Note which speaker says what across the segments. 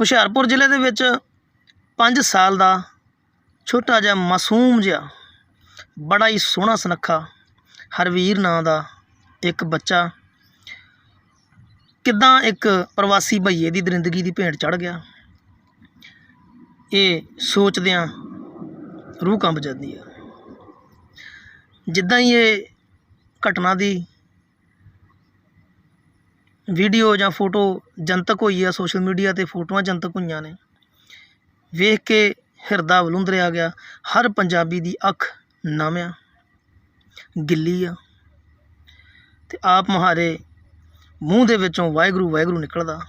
Speaker 1: ਹੁਸ਼ਿਆਰਪੁਰ ਜ਼ਿਲ੍ਹੇ ਦੇ ਵਿੱਚ 5 ਸਾਲ ਦਾ ਛੋਟਾ ਜਿਹਾ ਮਾਸੂਮ ਜਿਹਾ ਬੜਾ ਹੀ ਸੋਹਣਾ ਸੁਨੱਖਾ ਹਰਵੀਰ ਨਾਂ ਦਾ ਇੱਕ ਬੱਚਾ ਕਿੱਦਾਂ ਇੱਕ ਪ੍ਰਵਾਸੀ ਭਈਏ ਦੀ ਦਰਿੰਦਗੀ ਦੀ ਭੇਂਟ ਚੜ ਗਿਆ। ਇਹ ਸੋਚਦਿਆਂ ਰੂਹ ਕੰਬ ਜਾਂਦੀ ਆ। ਜਿੱਦਾਂ ਹੀ ਇਹ ਘਟਨਾ ਦੀ ਵੀਡੀਓ ਜਾਂ ਫੋਟੋ ਜਨਤਕ ਹੋਈ ਆ, ਸੋਸ਼ਲ ਮੀਡੀਆ ਤੇ ਫੋਟੋਆਂ ਜਨਤਕ ਹੋਈਆਂ ਨੇ। ਵੇਖ ਕੇ ਹਿਰਦਾ ਵਲੁੰਦਰਿਆ ਗਿਆ। ਹਰ ਪੰਜਾਬੀ ਦੀ ਅੱਖ ਨਮ ਆ ਗਿੱਲੀ ਆ। ਤੇ ਆਪ ਮੁਹਾਰੇ ਮੂੰਹ ਦੇ ਵਿੱਚੋਂ ਵਾਹਿਗੁਰੂ ਵਾਹਿਗੁਰੂ ਨਿਕਲਦਾ।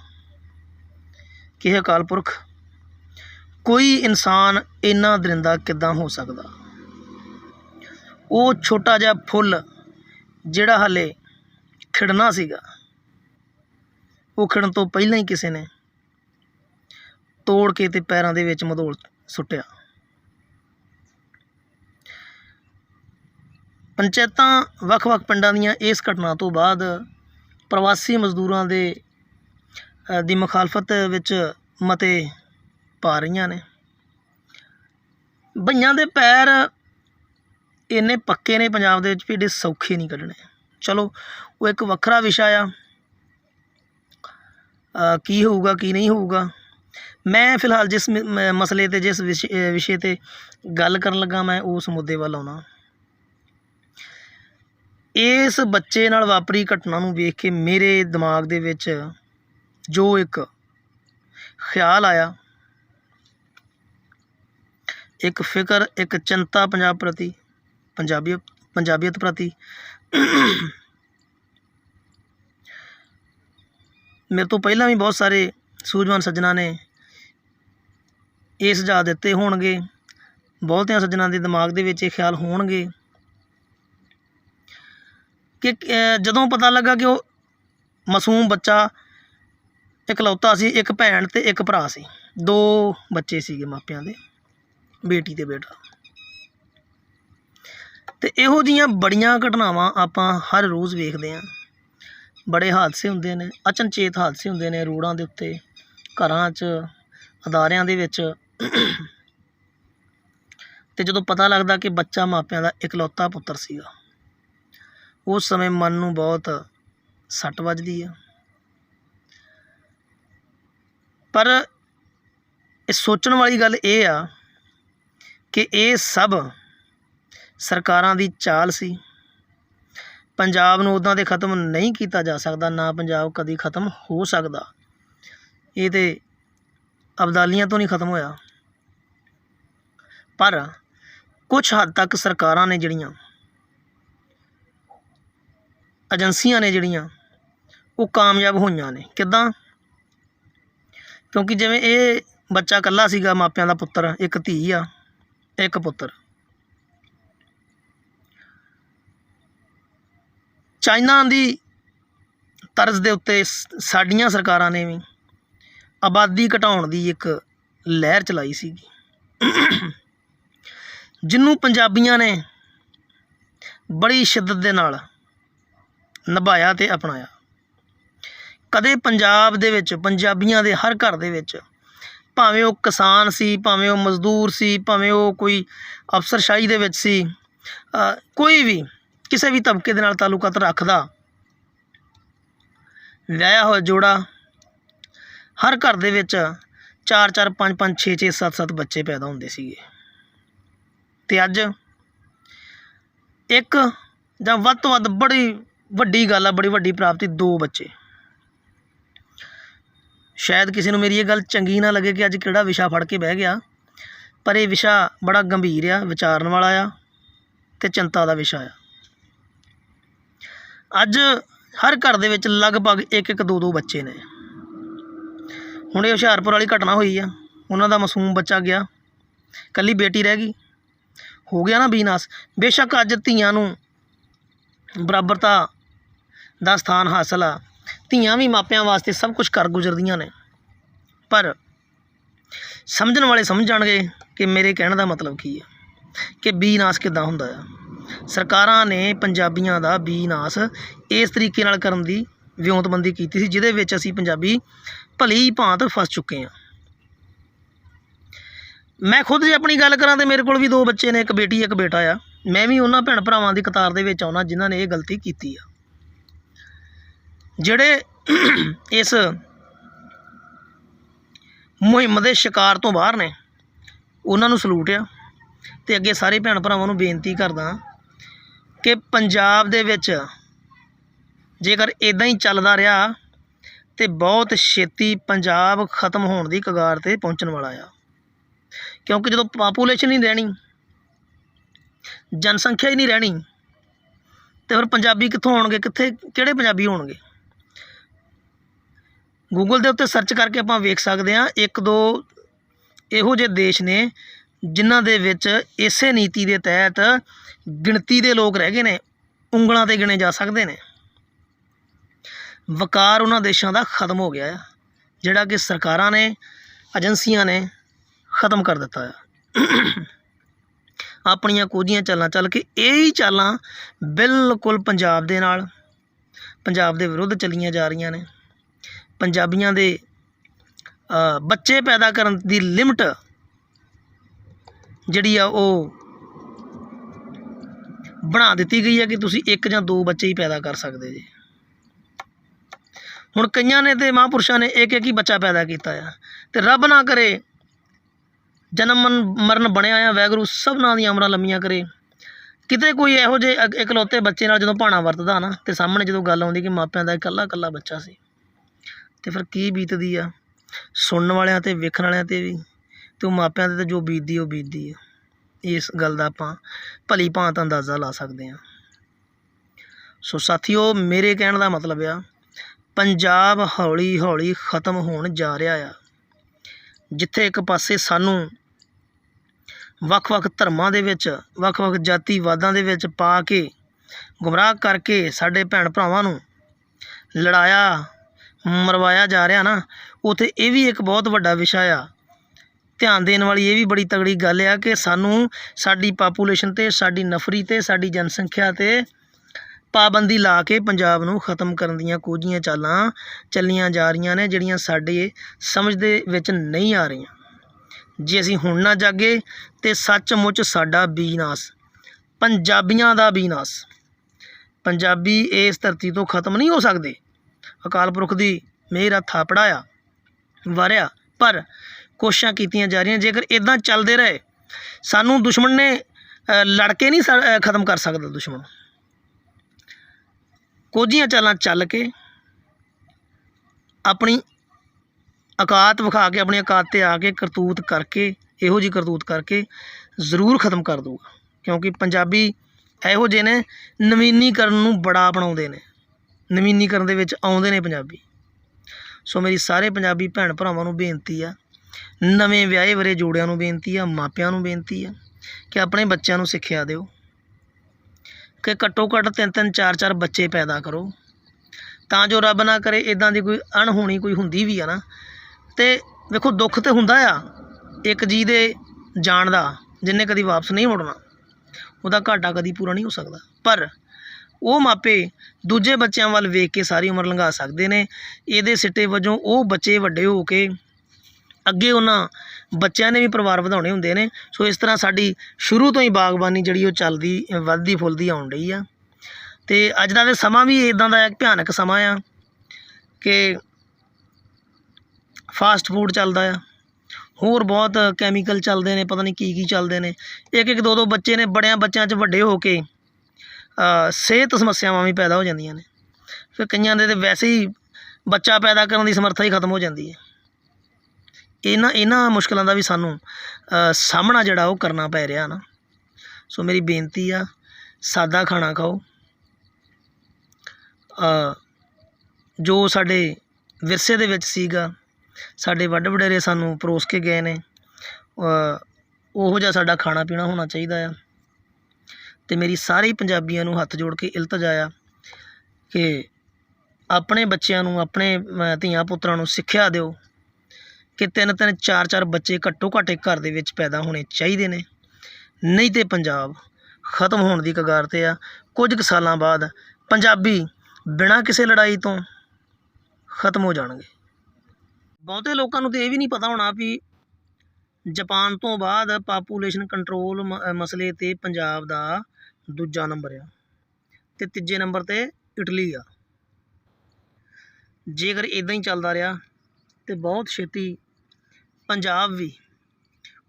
Speaker 1: ਕਿ ਅਕਾਲ ਪੁਰਖ, ਕੋਈ ਇਨਸਾਨ ਇੰਨਾ ਦਰਿੰਦਾ ਕਿੱਦਾਂ ਹੋ ਸਕਦਾ? ਉਹ ਛੋਟਾ ਜਿਹਾ ਫੁੱਲ ਜਿਹੜਾ ਹਲੇ ਖਿੜਨਾ ਸੀਗਾ। ਉਖੜਨ ਤੋਂ ਪਹਿਲਾਂ ਹੀ ਕਿਸੇ ਨੇ ਤੋੜ ਕੇ ਤੇ ਪੈਰਾਂ ਦੇ ਵਿੱਚ ਮਧੋਲ ਸੁੱਟਿਆ। ਪੰਚਾਇਤਾਂ ਵੱਖ-ਵੱਖ ਪਿੰਡਾਂ ਦੀਆਂ ਇਸ ਘਟਨਾ ਤੋਂ ਬਾਅਦ ਪ੍ਰਵਾਸੀ ਮਜ਼ਦੂਰਾਂ ਦੇ ਦੀ ਮੁਖਾਲਫਤ ਵਿੱਚ ਮਤੇ ਪਾ ਰਹੀਆਂ ਨੇ। ਬਈਆਂ ਦੇ ਪੈਰ ਇੰਨੇ ਪੱਕੇ ਨੇ, ਪੰਜਾਬ ਦੇ ਵਿੱਚ ਵੀ ਏਡੇ ਸੌਖੇ ਨਹੀਂ ਕੱਢਣੇ। ਚਲੋ, ਉਹ ਇੱਕ ਵੱਖਰਾ ਵਿਸ਼ਾ ਆ। ਕੀ ਹੋਊਗਾ, ਕੀ ਨਹੀਂ ਹੋਊਗਾ। ਮੈਂ ਫਿਲਹਾਲ ਜਿਸ ਮਸਲੇ ਤੇ, ਜਿਸ ਵਿਸ਼ੇ ਵਿਸ਼ੇ ਤੇ ਗੱਲ ਕਰਨ ਲੱਗਾ, ਮੈਂ ਉਸ ਮੁੱਦੇ ਵੱਲ ਆਉਣਾ। ਇਸ ਬੱਚੇ ਨਾਲ ਵਾਪਰੀ ਘਟਨਾ ਨੂੰ ਵੇਖ ਕੇ ਮੇਰੇ ਦਿਮਾਗ ਦੇ ਵਿੱਚ ਜੋ ਇੱਕ ਖਿਆਲ ਆਇਆ, ਇੱਕ ਫਿਕਰ, ਇੱਕ ਚਿੰਤਾ ਪੰਜਾਬ ਪ੍ਰਤੀ, ਪੰਜਾਬੀ, ਪੰਜਾਬੀਅਤ ਪ੍ਰਤੀ ਮੇਰੇ ਤੋਂ ਪਹਿਲਾਂ ਵੀ ਬਹੁਤ ਸਾਰੇ ਸੂਝਵਾਨ ਸੱਜਣਾ ਨੇ ਇਹ ਸੁਝਾਅ ਦਿੱਤੇ ਹੋਣਗੇ। ਬਹੁਤਿਆਂ ਸੱਜਣਾ ਦੇ ਦਿਮਾਗ ਦੇ ਵਿੱਚ ਇਹ ਖਿਆਲ ਹੋਣਗੇ ਕਿ ਜਦੋਂ ਪਤਾ ਲੱਗਾ ਕਿ ਉਹ ਮਾਸੂਮ ਬੱਚਾ ਇਕਲੌਤਾ ਸੀ, ਇੱਕ ਭੈਣ ਤੇ ਇੱਕ ਭਰਾ ਸੀ, ਦੋ ਬੱਚੇ ਸੀਗੇ ਮਾਪਿਆਂ ਦੇ, ਬੇਟੀ ਤੇ ਬੇਟਾ। ਤੇ ਇਹੋ ਜੀਆਂ ਬੜੀਆਂ ਘਟਨਾਵਾਂ ਆਪਾਂ ਹਰ ਰੋਜ਼ ਵੇਖਦੇ ਆਂ ਬੜੇ ਹਾਦਸੇ ਹੁੰਦੇ ਨੇ, ਅਚਨਚੇਤ ਹਾਦਸੇ ਹੁੰਦੇ ਨੇ ਰੋਡਾਂ ਦੇ ਉੱਤੇ, ਘਰਾਂ 'ਚ, ਅਦਾਰਿਆਂ ਦੇ ਵਿੱਚ। ਤੇ ਜਦੋਂ ਪਤਾ ਲੱਗਦਾ ਕਿ ਬੱਚਾ ਮਾਪਿਆਂ ਦਾ ਇਕਲੌਤਾ ਪੁੱਤਰ ਸੀਗਾ, ਉਸ ਸਮੇਂ ਮਨ ਨੂੰ ਬਹੁਤ ਸੱਟ ਵੱਜਦੀ ਆ। ਪਰ ਇਹ ਸੋਚਣ ਵਾਲੀ ਗੱਲ ਇਹ ਆ ਕਿ ਇਹ ਸਭ ਸਰਕਾਰਾਂ ਦੀ ਚਾਲ ਸੀ। ਪੰਜਾਬ ਨੂੰ ਉਦਾਂ ਦੇ ਖਤਮ ਨਹੀਂ ਕੀਤਾ ਜਾ ਸਕਦਾ, ਨਾ ਪੰਜਾਬ ਕਦੀ ਖਤਮ ਹੋ ਸਕਦਾ। ਇਹ ਤੇ ਅਬਦਾਲੀਆਂ ਤੋਂ ਨਹੀਂ ਖਤਮ ਹੋਇਆ। ਪਰ ਕੁਝ ਹੱਦ ਤੱਕ ਸਰਕਾਰਾਂ ਨੇ ਜਿਹੜੀਆਂ, ਏਜੰਸੀਆਂ ਨੇ ਜਿਹੜੀਆਂ, ਉਹ ਕਾਮਯਾਬ ਹੋਈਆਂ ਨੇ। ਕਿੱਦਾਂ? ਕਿਉਂਕਿ ਜਿਵੇਂ ਇਹ ਬੱਚਾ ਇਕੱਲਾ ਸੀਗਾ, ਮਾਪਿਆਂ ਦਾ ਪੁੱਤਰ, ਇੱਕ ਧੀ ਆ, ਇੱਕ ਪੁੱਤਰ। ਚਾਈਨਾ ਦੀ ਤਰਜ਼ ਦੇ ਉੱਤੇ ਸ- ਸਾਡੀਆਂ ਸਰਕਾਰਾਂ ਨੇ ਵੀ ਆਬਾਦੀ ਘਟਾਉਣ ਦੀ ਇੱਕ ਲਹਿਰ ਚਲਾਈ ਸੀਗੀ। ਜਿਹਨੂੰ ਪੰਜਾਬੀਆਂ ਨੇ ਬੜੀ ਸ਼ਿੱਦਤ ਦੇ ਨਾਲ ਨਿਭਾਇਆ ਤੇ ਅਪਣਾਇਆ। ਕਦੇ ਪੰਜਾਬ ਦੇ ਵਿੱਚ, ਪੰਜਾਬੀਆਂ ਦੇ ਹਰ ਘਰ ਦੇ ਵਿੱਚ ਭਾਵੇਂ ਉਹ ਕਿਸਾਨ ਸੀ, ਭਾਵੇਂ ਉਹ ਮਜ਼ਦੂਰ ਸੀ, ਭਾਵੇਂ ਉਹ ਕੋਈ ਅਫਸਰਸ਼ਾਹੀ ਦੇ ਵਿੱਚ ਸੀ ਕੋਈ ਵੀ ਕਿਸੇ ਵੀ ਤਬਕੇ ਦੇ ਨਾਲ ਤਾਲੁਕਾਤ ਰੱਖਦਾ। ਵਿਆਹਿਆ ਹੋਇਆ ਜੋੜਾ ਹਰ ਘਰ ਦੇ ਵਿੱਚ 4 4 5 5 6 6 7 7 ਬੱਚੇ ਪੈਦਾ ਹੁੰਦੇ ਸੀਗੇ। ਤੇ ਅੱਜ ਇੱਕ ਜਾਂ ਵੱਧ ਤੋਂ ਵੱਧ ਬੜੀ ਵੱਡੀ ਗੱਲ ਆ, ਬੜੀ ਵੱਡੀ ਪ੍ਰਾਪਤੀ ਦੋ ਬੱਚੇ। ਸ਼ਾਇਦ ਕਿਸੇ ਨੂੰ ਮੇਰੀ ਇਹ ਗੱਲ ਚੰਗੀ ਨਾ ਲੱਗੇ ਕਿ ਅੱਜ ਕਿਹੜਾ ਵਿਸ਼ਾ ਫੜ ਕੇ ਬਹਿ ਗਿਆ, ਪਰ ਇਹ ਵਿਸ਼ਾ ਬੜਾ ਗੰਭੀਰ ਆ, ਵਿਚਾਰਨ ਵਾਲਾ ਆ ਤੇ ਚਿੰਤਾ ਦਾ ਵਿਸ਼ਾ ਆ। ਅੱਜ ਹਰ ਘਰ ਦੇ ਵਿੱਚ ਲਗਭਗ ਇੱਕ ਇੱਕ ਦੋ ਦੋ ਬੱਚੇ ਨੇ। ਹੁਣ ਇਹ ਹੁਸ਼ਿਆਰਪੁਰ ਵਾਲੀ ਘਟਨਾ ਹੋਈ ਆ। ਉਹਨਾਂ ਦਾ ਮਾਸੂਮ ਬੱਚਾ ਗਿਆ। ਕੱਲੀ ਬੇਟੀ ਰਹਿ ਗਈ। ਹੋ ਗਿਆ ਨਾ ਬੀਨਾਸ। ਬੇਸ਼ੱਕ ਅੱਜ ਧੀਆਂ ਨੂੰ ਬਰਾਬਰਤਾ ਦਾ ਸਥਾਨ ਹਾਸਲ ਆ। ਧੀਆਂ ਵੀ ਮਾਪਿਆਂ ਵਾਸਤੇ ਸਭ ਕੁਝ ਕਰ ਗੁਜ਼ਰਦੀਆਂ ਨੇ। ਪਰ ਸਮਝਣ ਵਾਲੇ ਸਮਝ ਜਾਣਗੇ ਕਿ ਮੇਰੇ ਕਹਿਣ ਦਾ ਮਤਲਬ ਕੀ ਹੈ ਕਿ ਬੀਨਾਸ ਕਿੱਦਾਂ ਹੁੰਦਾ ਆ? ਸਰਕਾਰਾਂ ਨੇ ਪੰਜਾਬੀਆਂ ਦਾ ਬੀਨਾਸ ਇਸ ਤਰੀਕੇ ਨਾਲ ਕਰਨ ਦੀ ਵਿਉਂਤਬੰਦੀ ਕੀਤੀ ਸੀ, ਜਿਹਦੇ ਵਿੱਚ ਅਸੀਂ ਪੰਜਾਬੀ ਭਲੀ ਭਾਂਤ ਫਸ ਚੁੱਕੇ ਹਾਂ। ਮੈਂ ਖੁਦ ਜੇ ਆਪਣੀ ਗੱਲ ਕਰਾਂ ਤੇ ਮੇਰੇ ਕੋਲ ਵੀ ਦੋ ਬੱਚੇ ਨੇ, ਇੱਕ ਬੇਟੀ, ਇੱਕ ਬੇਟਾ ਆ। ਮੈਂ ਵੀ ਉਹਨਾਂ ਭੈਣ ਭਰਾਵਾਂ ਦੀ ਕਤਾਰ ਦੇ ਵਿੱਚ ਆਉਣਾ ਜਿਨ੍ਹਾਂ ਨੇ ਇਹ ਗਲਤੀ ਕੀਤੀ ਆ। ਜਿਹੜੇ ਇਸ ਮੁਹਿੰਮ ਦੇ ਸ਼ਿਕਾਰ ਤੋਂ ਬਾਹਰ ਨੇ, ਉਹਨਾਂ ਨੂੰ ਸਲੂਟ ਆ ਤੇ ਅੱਗੇ ਸਾਰੇ ਭੈਣ ਭਰਾਵਾਂ ਨੂੰ ਬੇਨਤੀ ਕਰਦਾ ਕਿ ਪੰਜਾਬ ਦੇ ਵਿੱਚ ਜੇਕਰ ਇਦਾਂ ਹੀ ਚੱਲਦਾ ਰਿਹਾ ਤੇ ਬਹੁਤ ਛੇਤੀ ਪੰਜਾਬ ਖਤਮ ਹੋਣ ਦੀ ਕਗਾਰ ਤੇ ਪਹੁੰਚਣ ਵਾਲਾ ਆ। ਕਿਉਂਕਿ ਜਦੋਂ ਪਾਪੂਲੇਸ਼ਨ ਹੀ ਨਹੀਂ ਰਹਿਣੀ, ਜਨਸੰਖਿਆ ਹੀ ਨਹੀਂ ਰਹਿਣੀ, ਤੇ ਫਿਰ ਪੰਜਾਬੀ ਕਿੱਥੋਂ ਹੋਣਗੇ ਕਿੱਥੇ, ਕਿਹੜੇ ਪੰਜਾਬੀ ਹੋਣਗੇ? ਗੂਗਲ ਦੇ ਉੱਤੇ ਸਰਚ ਕਰਕੇ ਆਪਾਂ ਵੇਖ ਸਕਦੇ ਹਾਂ, ਇੱਕ ਦੋ ਇਹੋ ਜਿਹੇ ਦੇਸ਼ ਨੇ ਜਿਨ੍ਹਾਂ ਦੇ ਵਿੱਚ ਇਸੇ ਨੀਤੀ ਦੇ ਤਹਿਤ ਗਿਣਤੀ ਦੇ ਲੋਕ ਰਹਿ ਗਏ ਨੇ, ਉਂਗਲਾਂ ਤੇ ਗਿਣੇ ਜਾ ਸਕਦੇ ਨੇ। ਵਕਾਰ ਉਹਨਾਂ ਦੇਸ਼ਾਂ ਦਾ ਖਤਮ ਹੋ ਗਿਆ ਆ, ਜਿਹੜਾ ਕਿ ਸਰਕਾਰਾਂ ਨੇ, ਏਜੰਸੀਆਂ ਨੇ ਖਤਮ ਕਰ ਦਿੱਤਾ ਆ। ਆਪਣੀਆਂ ਕੋਝੀਆਂ ਚਾਲਾਂ ਚੱਲ ਕੇ ਇਹ ਹੀ ਚਾਲਾਂ ਬਿਲਕੁਲ ਪੰਜਾਬ ਦੇ ਨਾਲ, ਪੰਜਾਬ ਦੇ ਵਿਰੁੱਧ ਚੱਲੀਆਂ ਜਾ ਰਹੀਆਂ ਨੇ। ਪੰਜਾਬੀਆਂ ਦੇ ਬੱਚੇ ਪੈਦਾ ਕਰਨ ਦੀ ਲਿਮਟ ਜਿਹੜੀ ਆ ਉਹ ਬਣਾ ਦਿੱਤੀ ਗਈ ਹੈ ਕਿ ਤੁਸੀਂ ਇੱਕ ਜਾਂ ਦੋ ਬੱਚੇ ਹੀ ਪੈਦਾ ਕਰ ਸਕਦੇ ਜੀ। ਹੁਣ ਕਈਆਂ ਨੇ ਤੇ ਮਹਾਂਪੁਰਸ਼ਾਂ ਨੇ ਇੱਕ ਇੱਕ ਹੀ ਬੱਚਾ ਪੈਦਾ ਕੀਤਾ ਆ ਤੇ ਰੱਬ ਨਾ ਕਰੇ, ਜਨਮ ਮਰਨ- ਮਰਨ ਬਣਿਆ ਆ ਵੈਗਰੂ ਸਭਨਾਂ ਦੀਆਂ ਉਮਰਾਂ ਲੰਮੀਆਂ ਕਰੇ। ਕਿਤੇ ਕੋਈ ਇਹੋ ਜਿਹੇ ਇਕਲੌਤੇ ਬੱਚੇ ਨਾਲ ਜਦੋਂ ਭਾਣਾ ਵਰਤਦਾ ਨਾ, ਤੇ ਸਾਹਮਣੇ ਜਦੋਂ ਗੱਲ ਆਉਂਦੀ ਕਿ ਮਾਪਿਆਂ ਦਾ ਇਕੱਲਾ ਇਕੱਲਾ ਬੱਚਾ ਸੀ। ਤੇ ਫਿਰ ਕੀ ਬੀਤਦੀ ਆ? ਸੁਣਨ ਵਾਲਿਆਂ ਤੇ, ਵੇਖਣ ਵਾਲਿਆਂ ਤੇ ਵੀ। ਅਤੇ ਉਹ ਮਾਪਿਆਂ ਤੇ ਤਾਂ ਜੋ ਬੀਤਦੀ ਉਹ ਬੀਤਦੀ ਆ। ਇਸ ਗੱਲ ਦਾ ਆਪਾਂ ਭਲੀ ਭਾਂਤ ਅੰਦਾਜ਼ਾ ਲਾ ਸਕਦੇ ਹਾਂ ਸੋ ਸਾਥੀਓ, ਮੇਰੇ ਕਹਿਣ ਦਾ ਮਤਲਬ ਆ, ਪੰਜਾਬ ਹੌਲੀ ਹੌਲੀ ਖਤਮ ਹੋਣ ਜਾ ਰਿਹਾ ਆ। ਜਿੱਥੇ ਇੱਕ ਪਾਸੇ ਸਾਨੂੰ ਵੱਖ-ਵੱਖ ਧਰਮਾਂ ਦੇ ਵਿੱਚ, ਵੱਖ-ਵੱਖ ਜਾਤੀਵਾਦਾਂ ਦੇ ਵਿੱਚ ਪਾ ਕੇ, ਗੁੰਮਰਾਹ ਕਰਕੇ ਸਾਡੇ ਭੈਣ ਭਰਾਵਾਂ ਨੂੰ ਲੜਾਇਆ, ਮਰਵਾਇਆ ਜਾ ਰਿਹਾ ਨਾ, ਉਥੇ ਇਹ ਵੀ ਇੱਕ ਬਹੁਤ ਵੱਡਾ ਵਿਸ਼ਾ ਆ ਧਿਆਨ ਦੇਣ ਵਾਲੀ ਇਹ ਵੀ ਬੜੀ ਤਗੜੀ ਗੱਲ ਆ ਕਿ ਸਾਨੂੰ ਸਾਡੀ ਪਾਪੂਲੇਸ਼ਨ ਤੇ, ਸਾਡੀ ਨਫਰੀ ਤੇ, ਸਾਡੀ ਜਨਸੰਖਿਆ ਤੇ ਪਾਬੰਦੀ ਲਾ ਕੇ ਪੰਜਾਬ ਨੂੰ ਖਤਮ ਕਰਨ ਦੀਆਂ ਕੋਝੀਆਂ ਚਾਲਾਂ ਚੱਲੀਆਂ ਜਾ ਰਹੀਆਂ ਨੇ, ਜਿਹੜੀਆਂ ਸਾਡੇ ਸਮਝ ਦੇ ਵਿੱਚ ਨਹੀਂ ਆ ਰਹੀਆਂ। ਜੇ ਅਸੀਂ ਹੁਣ ਨਾ ਜਾਗੇ ਤੇ ਸੱਚਮੁੱਚ ਸਾਡਾ ਬੀਨਾਸ ਪੰਜਾਬੀਆਂ ਦਾ ਬੀਨਾਸ ਪੰਜਾਬੀ ਇਸ ਧਰਤੀ ਤੋਂ ਖਤਮ ਨਹੀਂ ਹੋ ਸਕਦੇ। ਅਕਾਲ ਪੁਰਖ ਦੀ ਮਿਹਰ ਆ, ਥਾਪੜਾ ਆ ਵਾਰਿਆ ਪਰ ਕੋਸ਼ਿਸ਼ਾਂ ਕੀਤੀਆਂ ਜਾ ਰਹੀਆਂ, ਜੇਕਰ ਇਦਾਂ ਚੱਲਦੇ ਰਹੇ, ਸਾਨੂੰ ਦੁਸ਼ਮਣ ਨੇ ਲੜ ਕੇ ਨਹੀਂ ਸਾ- ਖਤਮ ਕਰ ਸਕਦਾ ਦੁਸ਼ਮਣ। ਕੋਝੀਆਂ ਚਾਲਾਂ ਚੱਲ ਕੇ ਆਪਣੀ ਔਕਾਤ ਵਿਖਾ ਕੇ, ਆਪਣੀ ਔਕਾਤ ਤੇ ਆ ਕੇ ਕਰਤੂਤ ਕਰਕੇ, ਇਹੋ ਜੀ ਕਰਤੂਤ ਕਰਕੇ ਜ਼ਰੂਰ ਖਤਮ ਕਰ ਦੂਗਾ ਕਿਉਂਕਿ ਪੰਜਾਬੀ ਇਹੋ ਜਿਹੇ ਨੇ, ਨਵੀਨੀਕਰਨ ਨੂੰ ਬੜਾ ਅਪਣਾਉਂਦੇ ਨੇ। ਨਵੀਨੀਕਰਨ ਦੇ ਵਿੱਚ ਆਉਂਦੇ ਨੇ ਪੰਜਾਬੀ। ਸੋ ਮੇਰੀ ਸਾਰੇ ਪੰਜਾਬੀ ਭੈਣ ਭਰਾਵਾਂ ਨੂੰ ਬੇਨਤੀ ਆ ਨਵੇਂ ਵਿਆਹੇ ਵਰੇ ਜੋੜਿਆਂ ਨੂੰ ਬੇਨਤੀ ਆ, ਮਾਪਿਆਂ ਨੂੰ ਬੇਨਤੀ ਆ ਕਿ ਆਪਣੇ ਬੱਚਿਆਂ ਨੂੰ ਸਿੱਖਿਆ ਦਿਓ। ਕਿ ਘੱਟੋ ਘੱਟ ਤਿੰਨ ਤਿੰਨ, ਚਾਰ ਚਾਰ ਬੱਚੇ ਪੈਦਾ ਕਰੋ। ਤਾਂ ਜੋ ਰੱਬ ਨਾ ਕਰੇ ਇਦਾਂ ਦੀ ਕੋਈ ਅਣਹੋਣੀ ਕੋਈ ਹੁੰਦੀ ਵੀ ਆ ਨਾ। ਤੇ ਵੇਖੋ, ਦੁੱਖ ਤੇ ਹੁੰਦਾ ਆ, ਇੱਕ ਜੀ ਦੇ ਜਾਣ ਦਾ, ਜਿੰਨੇ ਕਦੀ ਵਾਪਸ ਨਹੀਂ ਮੁੜਨਾ, ਉਹਦਾ ਘਾਟਾ ਕਦੀ ਪੂਰਾ ਨਹੀਂ ਹੋ ਸਕਦਾ। ਪਰ ਉਹ ਮਾਪੇ ਦੂਜੇ ਬੱਚਿਆਂ ਵੱਲ ਵੇਖ ਕੇ ਸਾਰੀ ਉਮਰ ਲੰਘਾ ਸਕਦੇ ਨੇ। ਇਹਦੇ ਸਿੱਟੇ ਵਜੋਂ ਉਹ ਬੱਚੇ ਵੱਡੇ ਹੋ ਕੇ ਅੱਗੇ ਉਹਨਾਂ ਬੱਚਿਆਂ ਨੇ ਵੀ ਪਰਿਵਾਰ ਵਧਾਉਣੇ ਹੁੰਦੇ ਨੇ। ਸੋ ਇਸ ਤਰ੍ਹਾਂ ਸਾਡੀ ਸ਼ੁਰੂ ਤੋਂ ਹੀ ਬਾਗਬਾਨੀ ਜਿਹੜੀ ਉਹ ਚੱਲਦੀ, ਵੱਧਦੀ ਫੁੱਲਦੀ ਆਉਣ ਰਹੀ ਆ। ਤੇ ਅੱਜ ਦਾ ਤੇ ਸਮਾਂ ਵੀ ਇਦਾਂ ਦਾ ਭਿਆਨਕ ਸਮਾਂ ਆ ਕਿ ਫਾਸਟ ਫੂਡ ਚੱਲਦਾ ਆ। ਹੋਰ ਬਹੁਤ ਕੈਮੀਕਲ ਚੱਲਦੇ ਨੇ, ਪਤਾ ਨਹੀਂ ਕੀ ਕੀ ਚੱਲਦੇ ਨੇ। ਇੱਕ ਇੱਕ ਦੋ ਦੋ ਬੱਚੇ ਨੇ, ਬੜਿਆਂ ਬੱਚਿਆਂ 'ਚ ਵੱਡੇ ਹੋ ਕੇ ਸਿਹਤ ਸਮੱਸਿਆਵਾਂ ਵੀ ਪੈਦਾ ਹੋ ਜਾਂਦੀਆਂ ਨੇ। ਫਿਰ ਕਈਆਂ ਦੇ ਤੇ ਵੈਸੇ ਹੀ ਬੱਚਾ ਪੈਦਾ ਕਰਨ ਦੀ ਸਮਰੱਥਾ ਹੀ ਖਤਮ ਹੋ ਜਾਂਦੀ ਹੈ। ਇਹਨਾਂ ਇਹਨਾਂ ਮੁਸ਼ਕਲਾਂ ਦਾ ਵੀ ਸਾਨੂੰ ਸਾਹਮਣਾ ਜਿਹੜਾ ਉਹ ਕਰਨਾ ਪੈ ਰਿਹਾ ਨਾ। ਸੋ ਮੇਰੀ ਬੇਨਤੀ ਆ, ਸਾਦਾ ਖਾਣਾ ਖਾਓ। ਜੋ ਸਾਡੇ ਵਿਰਸੇ ਦੇ ਵਿੱਚ ਸੀਗਾ, ਸਾਡੇ ਵੱਡ ਵਡੇਰੇ ਸਾਨੂੰ ਪਰੋਸ ਕੇ ਗਏ ਨੇ ਉਹੋ ਜਿਹਾ ਸਾਡਾ ਖਾਣਾ ਪੀਣਾ ਹੋਣਾ ਚਾਹੀਦਾ ਆ। ਤੇ ਮੇਰੀ ਸਾਰੇ ਪੰਜਾਬੀਆਂ ਨੂੰ ਹੱਥ ਜੋੜ ਕੇ ਇਲਤਜਾ ਆ ਕਿ ਆਪਣੇ ਬੱਚਿਆਂ ਨੂੰ, ਆਪਣੇ ਧੀਆਂ ਪੁੱਤਰਾਂ ਨੂੰ ਸਿੱਖਿਆ ਦਿਓ। ਕਿ ਤਿੰਨ ਤਿੰਨ, ਚਾਰ ਚਾਰ ਬੱਚੇ ਘੱਟੋ ਘੱਟ ਇੱਕ ਘਰ ਦੇ ਵਿੱਚ ਪੈਦਾ ਹੋਣੇ ਚਾਹੀਦੇ ਨੇ। ਨਹੀਂ ਤੇ ਪੰਜਾਬ ਖਤਮ ਹੋਣ ਦੀ ਕਗਾਰ ਤੇ ਆ। ਕੁਝ ਕੁ ਸਾਲਾਂ ਬਾਅਦ ਪੰਜਾਬੀ ਬਿਨਾਂ ਕਿਸੇ ਲੜਾਈ ਤੋਂ ਖਤਮ ਹੋ ਜਾਣਗੇ। ਬਹੁਤੇ ਲੋਕਾਂ ਨੂੰ ਤੇ ਇਹ ਵੀ ਨਹੀਂ ਪਤਾ ਹੋਣਾ ਵੀ ਜਾਪਾਨ ਤੋਂ ਬਾਅਦ ਪਾਪੂਲੇਸ਼ਨ ਕੰਟਰੋਲ ਮਸਲੇ ਤੇ ਪੰਜਾਬ ਦਾ ਦੂਜਾ ਨੰਬਰ ਆ ਤੇ ਤੀਜੇ ਨੰਬਰ ਤੇ ਇਟਲੀ ਆ। ਜੇਕਰ ਇਦਾਂ ਹੀ ਚੱਲਦਾ ਰਿਹਾ ਤੇ ਬਹੁਤ ਛੇਤੀ ਪੰਜਾਬ ਵੀ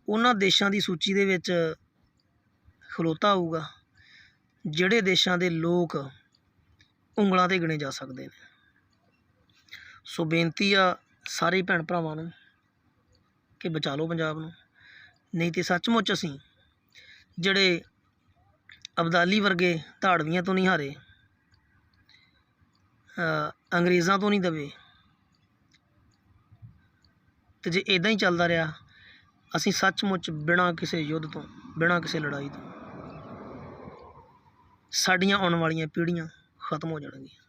Speaker 1: ਉਹਨਾਂ ਦੇਸ਼ਾਂ ਦੀ ਸੂਚੀ ਦੇ ਵਿੱਚ ਖਲੋਤਾ ਹੋਊਗਾ, ਜਿਹੜੇ ਦੇਸ਼ਾਂ ਦੇ ਲੋਕ ਉਂਗਲਾਂ ਤੇ ਗਿਣੇ ਜਾ ਸਕਦੇ ਨੇ। ਸੋ ਬੇਨਤੀ ਆ ਸਾਰੇ ਭੈਣ ਭਰਾਵਾਂ ਨੂੰ ਕਿ ਬਚਾ ਲਓ ਪੰਜਾਬ ਨੂੰ। ਨਹੀਂ ਤੇ ਸੱਚਮੁੱਚ ਅਸੀਂ ਜਿਹੜੇ ਅਬਦਾਲੀ ਵਰਗੇ ਧਾੜਵੀਆਂ ਤੋਂ ਨਹੀਂ ਹਾਰੇ ਅੰਗਰੇਜ਼ਾਂ ਤੋਂ ਨਹੀਂ ਦਵੇ ਤੇ ਜੇ ਇਦਾਂ ਹੀ ਚੱਲਦਾ ਰਿਹਾ, ਅਸੀਂ ਸੱਚਮੁੱਚ ਬਿਨਾਂ ਕਿਸੇ ਯੁੱਧ ਤੋਂ, ਬਿਨਾਂ ਕਿਸੇ ਲੜਾਈ ਤੋਂ, ਸਾਡੀਆਂ ਆਉਣ ਵਾਲੀਆਂ ਪੀੜ੍ਹੀਆਂ ਖਤਮ ਹੋ ਜਾਣਗੀਆਂ।